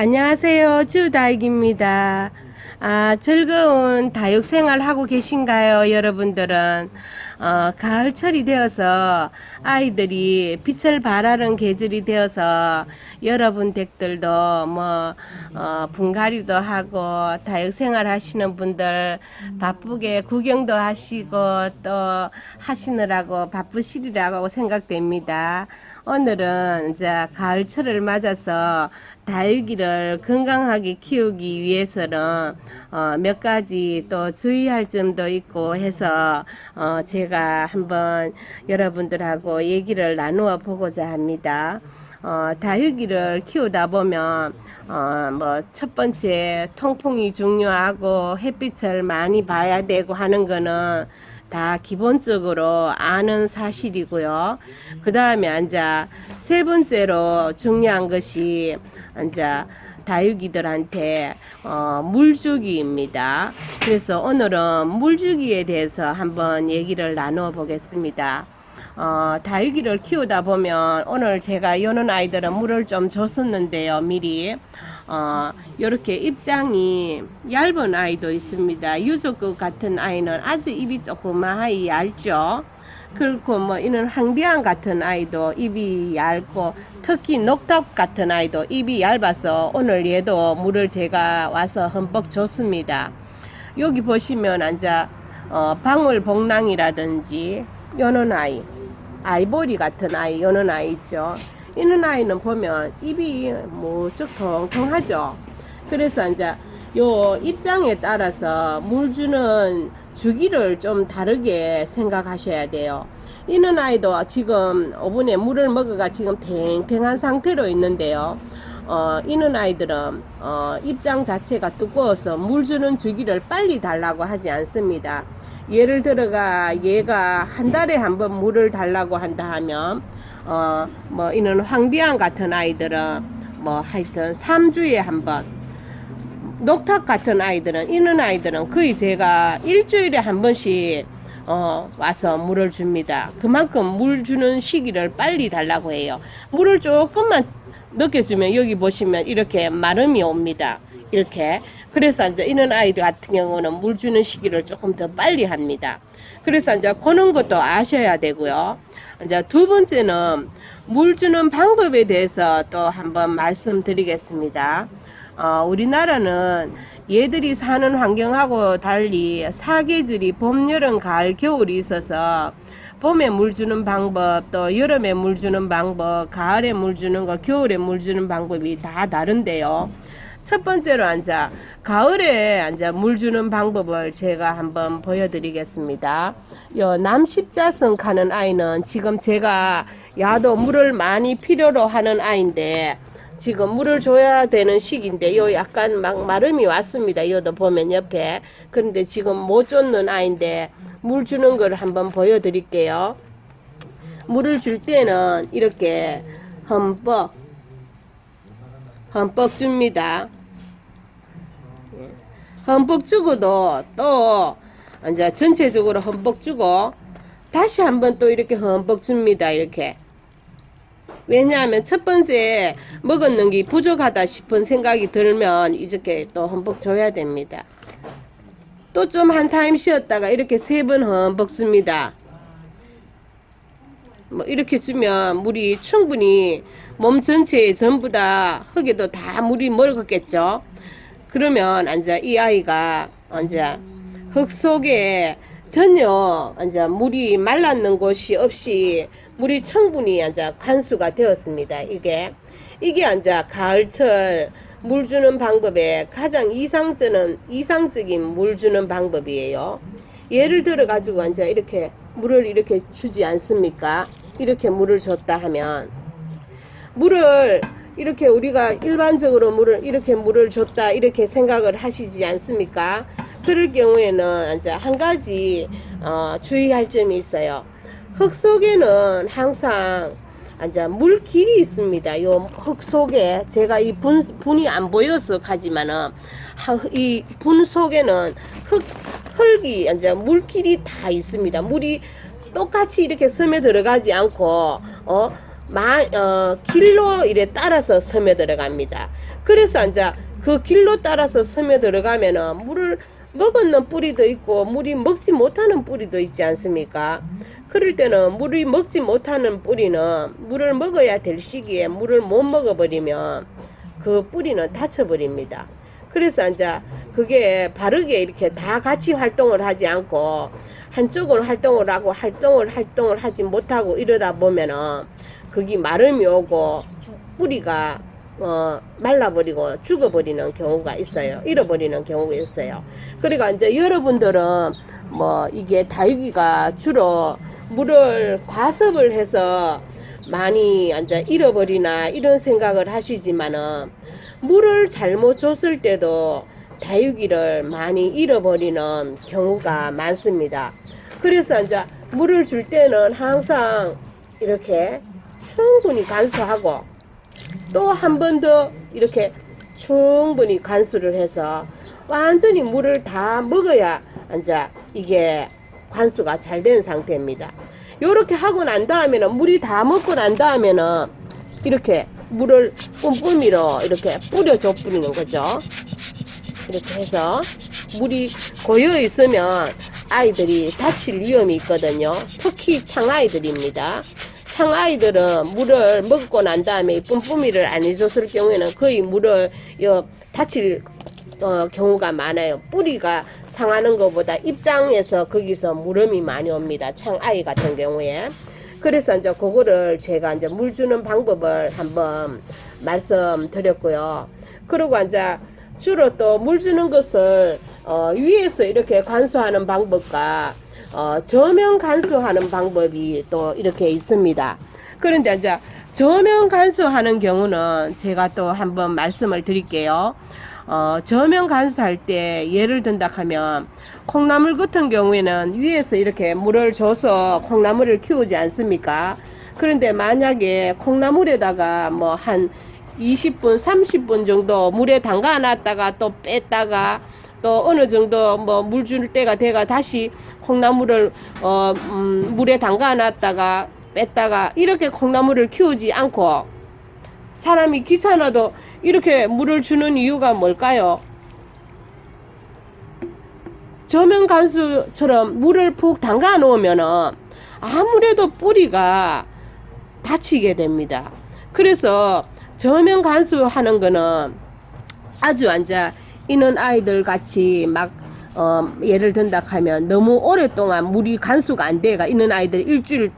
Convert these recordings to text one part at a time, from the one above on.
안녕하세요. 주다익입니다. 아, 즐거운 다육 생활 하고 계신가요, 여러분들은? 어, 가을철이 되어서 아이들이 빛을 발하는 계절이 되어서 여러분 댁들도 뭐, 어, 분갈이도 하고 다육 생활 하시는 분들 바쁘게 구경도 하시고 또 하시느라고 바쁘시리라고 생각됩니다. 오늘은 이제 가을철을 맞아서 다육이를 건강하게 키우기 위해서는 어, 몇 가지 또 주의할 점도 있고 해서 어, 제가 한번 여러분들하고 얘기를 나누어 보고자 합니다. 어, 다육이를 키우다 보면 어, 뭐 첫 번째 통풍이 중요하고 햇빛을 많이 봐야 되고 하는 거는 다 기본적으로 아는 사실이고요. 그 다음에 앉아 세 번째로 중요한 것이 앉아 다육이들한테 어, 물주기입니다. 그래서 오늘은 물주기에 대해서 한번 얘기를 나누어 보겠습니다. 어, 다육이를 키우다 보면 오늘 제가 여는 아이들은 물을 좀 줬었는데요, 미리. 어, 이렇게 입장이 얇은 아이도 있습니다. 유족급 같은 아이는 아주 입이 조그마하이 얇죠. 그리고 뭐 이는 항비안 같은 아이도 입이 얇고 특히 녹탑 같은 아이도 입이 얇아서 오늘 얘도 물을 제가 와서 흠뻑 줬습니다. 여기 보시면 앉아 어, 방울 복랑이라든지 여는 아이 아이보리 같은 아이 여는 아이 있죠. 이런 아이는 보면 입이 무척 통통하죠. 그래서 이제 요 입장에 따라서 물 주는 주기를 좀 다르게 생각하셔야 돼요. 이는 아이도 지금 오븐에 물을 먹어가 지금 탱탱한 상태로 있는데요. 어, 이는 아이들은 어, 입장 자체가 두꺼워서 물 주는 주기를 빨리 달라고 하지 않습니다. 예를 들어가 얘가 한 달에 한 번 물을 달라고 한다 하면 어, 뭐 이는 황비안 같은 아이들은 뭐 하여튼 3주에 한 번 녹탁 같은 아이들은 이는 아이들은 거의 제가 일주일에 한 번씩 어, 와서 물을 줍니다. 그만큼 물 주는 시기를 빨리 달라고 해요. 물을 조금만 늦게 주면 여기 보시면 이렇게 마름이 옵니다. 이렇게. 그래서 이제 이런 아이들 같은 경우는 물 주는 시기를 조금 더 빨리 합니다. 그래서 이제 그런 것도 아셔야 되고요. 이제 두 번째는 물 주는 방법에 대해서 또 한번 말씀드리겠습니다. 어, 우리나라는 얘들이 사는 환경하고 달리 사계절이 봄, 여름, 가을, 겨울이 있어서 봄에 물 주는 방법, 또 여름에 물 주는 방법, 가을에 물 주는 거, 겨울에 물 주는 방법이 다 다른데요. 첫 번째로 앉아 가을에 앉아 물 주는 방법을 제가 한번 보여드리겠습니다. 요 남십자성 가는 아이는 지금 제가 야도 물을 많이 필요로 하는 아이인데 지금 물을 줘야 되는 시기인데 요 약간 막 마름이 왔습니다. 요도 보면 옆에 그런데 지금 못 줬는 아이인데 물 주는 걸 한번 보여드릴게요. 물을 줄 때는 이렇게 흠뻑 흠뻑 줍니다. 예. 흠뻑 주고도 또 이제 전체적으로 흠뻑 주고 다시 한번 또 이렇게 흠뻑 줍니다. 이렇게 왜냐하면 첫 번째 먹었는 게 부족하다 싶은 생각이 들면 이렇게 또 흠뻑 줘야 됩니다. 또 좀 한 타임 쉬었다가 이렇게 세 번 흠뻑 줍니다. 뭐 이렇게 주면 물이 충분히 몸 전체에 전부 다 흙에도 다 물이 먹었겠죠. 그러면 이제 이 아이가 이제 흙 속에 전혀 이제 물이 말랐는 곳이 없이 물이 충분히 이제 관수가 되었습니다. 이게 이게 이제 가을철 물 주는 방법의 가장 이상적인 이상적인 물 주는 방법이에요. 예를 들어 가지고 이제 이렇게 물을 이렇게 주지 않습니까? 이렇게 물을 줬다 하면 물을 이렇게 우리가 일반적으로 물을 이렇게 물을 줬다 이렇게 생각을 하시지 않습니까? 그럴 경우에는 이제 한 가지 어, 주의할 점이 있어요. 흙 속에는 항상 이제 물 길이 있습니다. 요 흙 속에 제가 이 분, 분이 안 보여서 가지만은 이 분 속에는 흙 흙이 이제 물길이 다 있습니다. 물이 똑같이 이렇게 섬에 들어가지 않고 어 마, 어, 길로 이래 따라서 섬에 들어갑니다. 그래서 이제 그 길로 따라서 섬에 들어가면은 물을 먹었는 뿌리도 있고 물이 먹지 못하는 뿌리도 있지 않습니까? 그럴 때는 물이 먹지 못하는 뿌리는 물을 먹어야 될 시기에 물을 못 먹어버리면 그 뿌리는 다쳐버립니다. 그래서 이제 그게 바르게 이렇게 다 같이 활동을 하지 않고 한쪽은 활동을 하고 활동을 활동을 하지 못하고 이러다 보면은 그게 마름이 오고 뿌리가 어, 말라버리고 죽어버리는 경우가 있어요. 잃어버리는 경우가 있어요. 그러니까 이제 여러분들은 뭐 이게 다육이가 주로 물을 과습을 해서 많이 이제 잃어버리나 이런 생각을 하시지만은 물을 잘못 줬을 때도 다육이를 많이 잃어버리는 경우가 많습니다. 그래서 이제 물을 줄 때는 항상 이렇게 충분히 간수하고 또 한 번 더 이렇게 충분히 간수를 해서 완전히 물을 다 먹어야 이제 이게 관수가 잘 된 상태입니다. 요렇게 하고 난 다음에는 물이 다 먹고 난 다음에는 이렇게 물을 뿜뿜이로 이렇게 뿌려줘 뿌리는 거죠. 이렇게 해서 물이 고여 있으면 아이들이 다칠 위험이 있거든요. 특히 창아이들입니다. 창아이들은 물을 먹고 난 다음에 뿜뿜이를 안 해줬을 경우에는 거의 물을 여 다칠 어, 경우가 많아요. 뿌리가 상하는 것보다 입장에서 거기서 물음이 많이 옵니다. 창아이 같은 경우에. 그래서 이제 그거를 제가 이제 물 주는 방법을 한번 말씀드렸고요. 그리고 이제 주로 또 물 주는 것을 어, 위에서 이렇게 관수하는 방법과 어, 저면 간수하는 방법이 또 이렇게 있습니다. 그런데 이제 저면 간수하는 경우는 제가 또 한번 말씀을 드릴게요. 어, 저면 간수할 때 예를 든다 하면 콩나물 같은 경우에는 위에서 이렇게 물을 줘서 콩나물을 키우지 않습니까? 그런데 만약에 콩나물에다가 뭐 한 20분, 30분 정도 물에 담가 놨다가 또 뺐다가 또 어느 정도 뭐 물 줄 때가 돼가 다시 콩나물을 어, 음, 물에 담가 놨다가 뺐다가 이렇게 콩나물을 키우지 않고 사람이 귀찮아도 이렇게 물을 주는 이유가 뭘까요? 저면 간수처럼 물을 푹 담가 놓으면은 아무래도 뿌리가 다치게 됩니다. 그래서 저면 간수하는 거는 아주 앉아 있는 아이들 같이 막 어, 예를 든다 하면 너무 오랫동안 물이 간수가 안 돼가 있는 아이들 일주일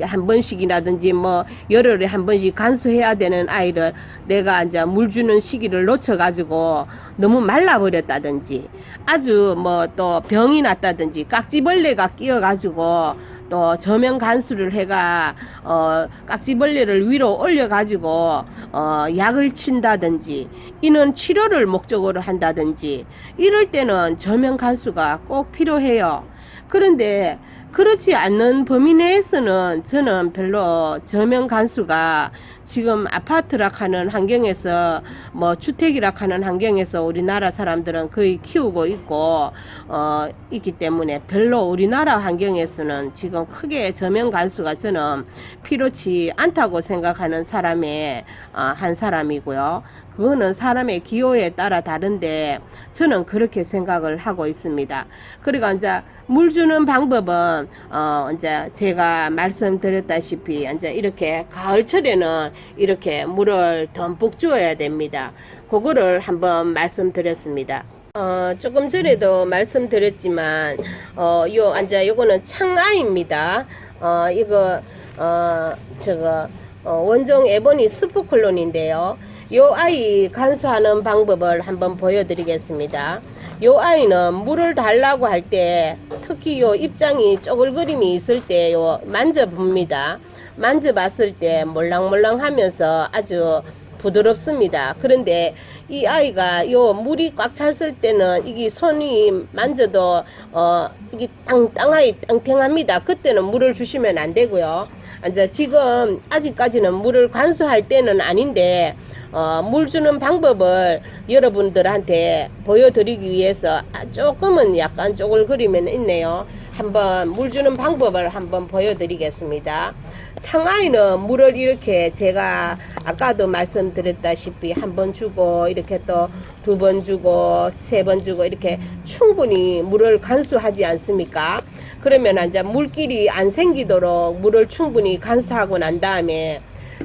한 번씩이라든지 뭐 열흘에 한 번씩 간수해야 되는 아이를 내가 이제 물 주는 시기를 놓쳐 가지고 너무 말라 버렸다든지 아주 뭐 또 병이 났다든지 깍지벌레가 끼어 가지고 또 저면 간수를 해가 어 깍지벌레를 위로 올려 가지고 어 약을 친다든지 이는 치료를 목적으로 한다든지 이럴 때는 저면 간수가 꼭 필요해요. 그런데 그렇지 않는 범위 내에서는 저는 별로 저면 간수가 지금 아파트라 하는 환경에서 뭐 주택이라 하는 환경에서 우리나라 사람들은 거의 키우고 있고 어 있기 때문에 별로 우리나라 환경에서는 지금 크게 저면 간수가 저는 필요치 않다고 생각하는 사람의 어, 한 사람이고요. 그거는 사람의 기호에 따라 다른데 저는 그렇게 생각을 하고 있습니다. 그리고 이제 물 주는 방법은 어 이제 제가 말씀드렸다시피 이제 이렇게 가을철에는 이렇게 물을 듬뿍 주어야 됩니다. 그거를 한번 말씀드렸습니다. 어, 조금 전에도 말씀드렸지만, 어, 요, 이제 요거는 창아입니다. 어, 이거, 어, 저거, 어, 원종 에보니 수프콜론인데요. 요 아이 간수하는 방법을 한번 보여드리겠습니다. 요 아이는 물을 달라고 할 때 특히 요 입장이 쪼글거림이 있을 때 요 만져봅니다. 만져봤을 때 몰랑몰랑 하면서 아주 부드럽습니다. 그런데 이 아이가 요 물이 꽉 찼을 때는 이게 손이 만져도 어 이게 땅땅하게 땡땡합니다. 그때는 물을 주시면 안 되고요. 이제 지금 아직까지는 물을 관수할 때는 아닌데 어, 물 주는 방법을 여러분들한테 보여드리기 위해서 아, 조금은 약간 쪼글거리면 있네요. 한번 물 주는 방법을 한번 보여드리겠습니다. 창아이는 물을 이렇게 제가 아까도 말씀드렸다시피 한 번 주고 이렇게 또 두 번 주고 세 번 주고 이렇게 충분히 물을 간수하지 않습니까? 그러면 이제 물길이 안 생기도록 물을 충분히 간수하고 난 다음에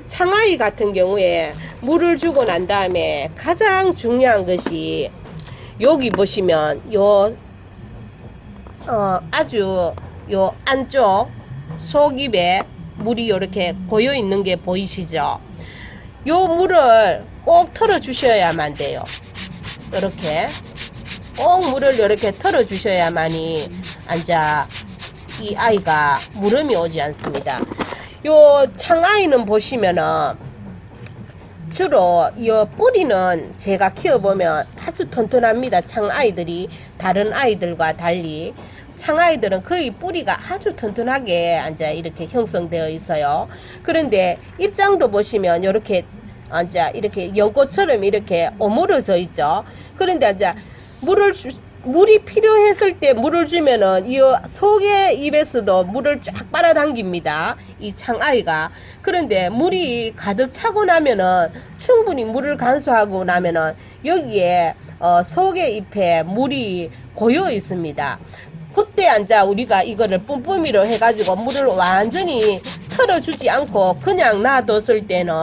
창아이 같은 경우에 물을 주고 난 다음에 가장 중요한 것이 여기 보시면 요 어, 아주 요 안쪽 속입에 물이 이렇게 고여 있는 게 보이시죠? 요 물을 꼭 털어 주셔야만 돼요. 이렇게 꼭 물을 이렇게 털어 주셔야만이 앉아 이 아이가 물음이 오지 않습니다. 요 창아이는 보시면은 주로 이 뿌리는 제가 키워보면 아주 튼튼합니다. 창아이들이 다른 아이들과 달리 창아이들은 거의 뿌리가 아주 튼튼하게 앉아 이렇게 형성되어 있어요. 그런데 입장도 보시면 이렇게 앉아 이렇게 연꽃처럼 이렇게 오므러져 있죠. 그런데 앉아 물을 주, 물이 필요했을 때 물을 주면은 이 속의 입에서도 물을 쫙 빨아당깁니다. 이 창아이가. 그런데 물이 가득 차고 나면은 충분히 물을 간수하고 나면은 여기에 어, 속의 잎에 물이 고여 있습니다. 그때 앉아 우리가 이거를 뿜뿜이로 해가지고 물을 완전히 털어주지 않고 그냥 놔뒀을 때는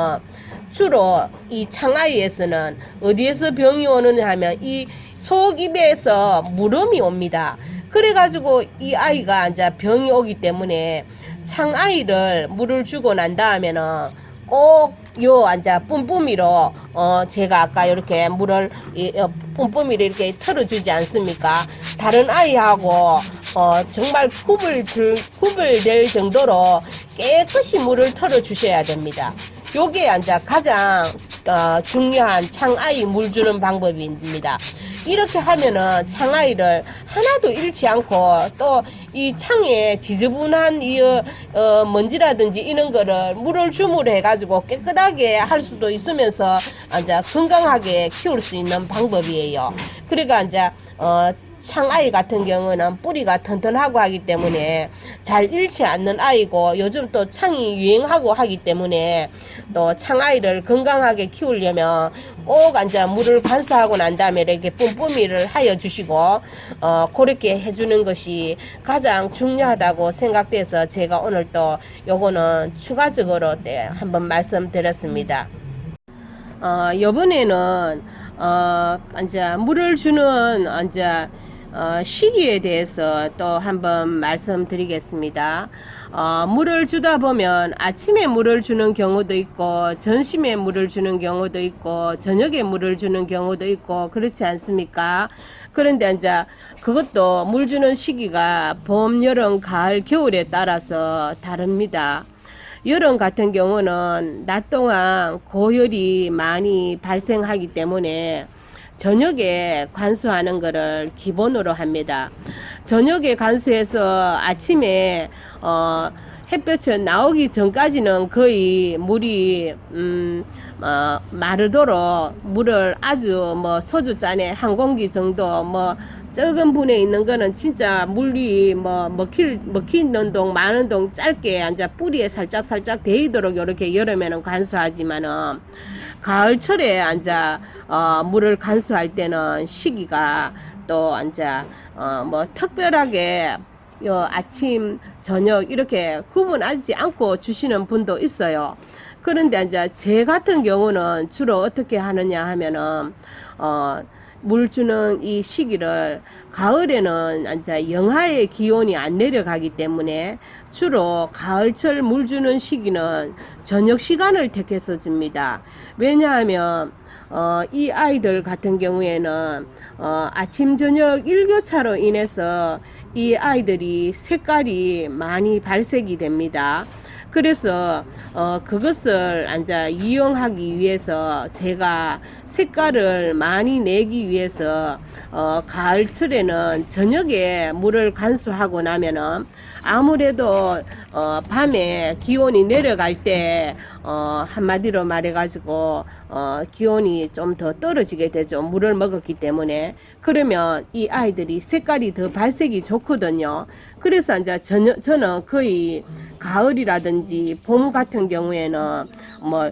주로 이 창아이에서는 어디에서 병이 오느냐 하면 이 속입에서 물음이 옵니다. 그래가지고 이 아이가 이제 병이 오기 때문에 창아이를 물을 주고 난 다음에는 꼭요 앉아 뿜뿜이로 어 제가 아까 이렇게 물을 이, 어, 뿜뿜이로 이렇게 털어주지 않습니까? 다른 아이하고 어 정말 굽을 들 굽을 낼 정도로 깨끗이 물을 털어 주셔야 됩니다. 요게 앉아 가장 어, 중요한 창아이 물 주는 방법입니다. 이렇게 하면은 창아이를 하나도 잃지 않고 또 이 창에 지저분한 이 어, 어, 먼지라든지 이런 거를 물을 주물러 해가지고 깨끗하게 할 수도 있으면서 이제 건강하게 키울 수 있는 방법이에요. 그러니까 이제 어, 창아이 같은 경우는 뿌리가 튼튼하고 하기 때문에 잘 잃지 않는 아이고 요즘 또 창이 유행하고 하기 때문에 또 창아이를 건강하게 키우려면 꼭 앉아 물을 간수하고 난 다음에 이렇게 뿜뿜이를 하여 주시고 어 그렇게 해주는 것이 가장 중요하다고 생각돼서 제가 오늘 또 요거는 추가적으로 네, 한번 말씀드렸습니다. 어, 이번에는 어, 이제 물을 주는 이제 어, 시기에 대해서 또 한번 말씀드리겠습니다. 어, 물을 주다 보면 아침에 물을 주는 경우도 있고 점심에 물을 주는 경우도 있고 저녁에 물을 주는 경우도 있고 그렇지 않습니까? 그런데 이제 그것도 물 주는 시기가 봄, 여름, 가을, 겨울에 따라서 다릅니다. 여름 같은 경우는 낮 동안 고열이 많이 발생하기 때문에 저녁에 관수하는 것을 기본으로 합니다. 저녁에 관수해서 아침에 어, 햇볕이 나오기 전까지는 거의 물이 음, 어, 마르도록 물을 아주 뭐 소주 잔에 한 공기 정도 뭐 적은 분에 있는 거는 진짜 물이 뭐 먹힐 먹히는 동 많은 동 짧게 앉아 뿌리에 살짝 살짝 데이도록 이렇게 여름에는 간수하지만은 가을철에 앉아 어, 물을 간수할 때는 시기가 또 앉아 어, 뭐 특별하게 요 아침 저녁 이렇게 구분하지 않고 주시는 분도 있어요. 그런데 이제 제 같은 경우는 주로 어떻게 하느냐 하면은 어, 물 주는 이 시기를 가을에는 이제 영하의 기온이 안 내려가기 때문에 주로 가을철 물 주는 시기는 저녁 시간을 택해서 줍니다. 왜냐하면 어, 이 아이들 같은 경우에는 어, 아침 저녁 일교차로 인해서 이 아이들이 색깔이 많이 발색이 됩니다. 그래서 어 그것을 앉아 이용하기 위해서 제가 색깔을 많이 내기 위해서 어 가을철에는 저녁에 물을 간수하고 나면은 아무래도 어 밤에 기온이 내려갈 때 어, 한마디로 말해가지고 어, 기온이 좀 더 떨어지게 되죠. 물을 먹었기 때문에 그러면 이 아이들이 색깔이 더 발색이 좋거든요. 그래서 이제 전, 저는 거의 가을이라든지 봄 같은 경우에는 뭐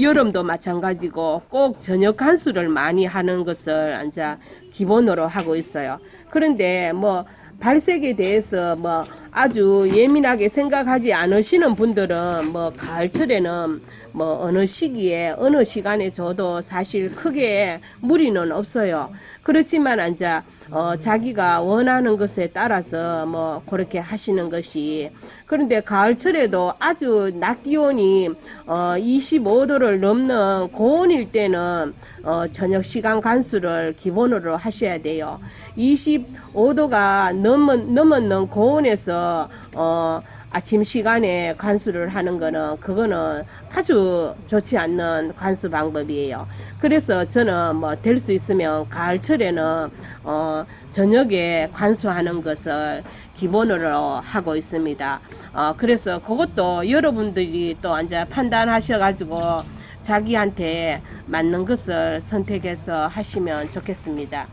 여름도 마찬가지고 꼭 저녁 간수를 많이 하는 것을 이제 기본으로 하고 있어요. 그런데 뭐 발색에 대해서 뭐 아주 예민하게 생각하지 않으시는 분들은 뭐 가을철에는 뭐 어느 시기에 어느 시간에 줘도 사실 크게 무리는 없어요. 그렇지만 이제 어 자기가 원하는 것에 따라서 뭐 그렇게 하시는 것이 그런데 가을철에도 아주 낮 기온이 어 25도를 넘는 고온일 때는 어 저녁 시간 간수를 기본으로 하셔야 돼요. 25도가 넘은 넘었는 고온에서 어 아침 시간에 간수를 하는 거는 그거는 아주 좋지 않는 간수 방법이에요. 그래서 저는 뭐 될 수 있으면 가을철에는 어 저녁에 간수하는 것을 기본으로 하고 있습니다. 어 그래서 그것도 여러분들이 또 이제 판단하셔 가지고 자기한테 맞는 것을 선택해서 하시면 좋겠습니다.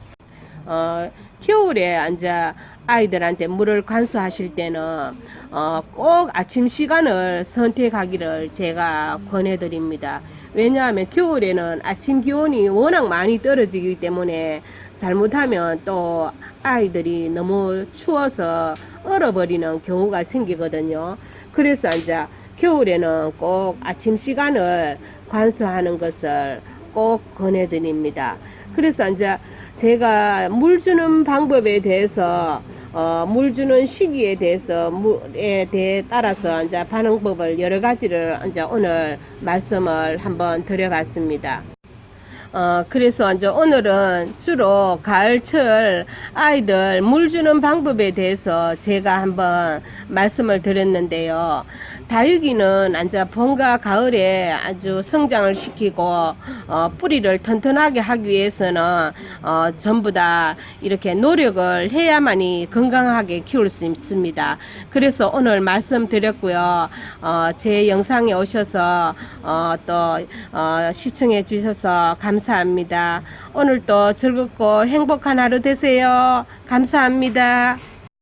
어, 겨울에 이제 아이들한테 물을 관수하실 때는 어, 꼭 아침 시간을 선택하기를 제가 권해드립니다. 왜냐하면 겨울에는 아침 기온이 워낙 많이 떨어지기 때문에 잘못하면 또 아이들이 너무 추워서 얼어버리는 경우가 생기거든요. 그래서 이제 겨울에는 꼭 아침 시간을 관수하는 것을 꼭 권해드립니다. 그래서 이제 제가 물 주는 방법에 대해서 어, 물 주는 시기에 대해서 물에 대해 따라서 이제 반응법을 여러 가지를 이제 오늘 말씀을 한번 드려봤습니다. 어, 그래서 이제 오늘은 주로 가을철 아이들 물 주는 방법에 대해서 제가 한번 말씀을 드렸는데요. 다육이는 이제 봄과 가을에 아주 성장을 시키고 어, 뿌리를 튼튼하게 하기 위해서는 어, 전부 다 이렇게 노력을 해야만이 건강하게 키울 수 있습니다. 그래서 오늘 말씀드렸고요. 어, 제 영상에 오셔서 어, 또 어, 시청해 주셔서 감사합니다. 오늘도 즐겁고 행복한 하루 되세요. 감사합니다.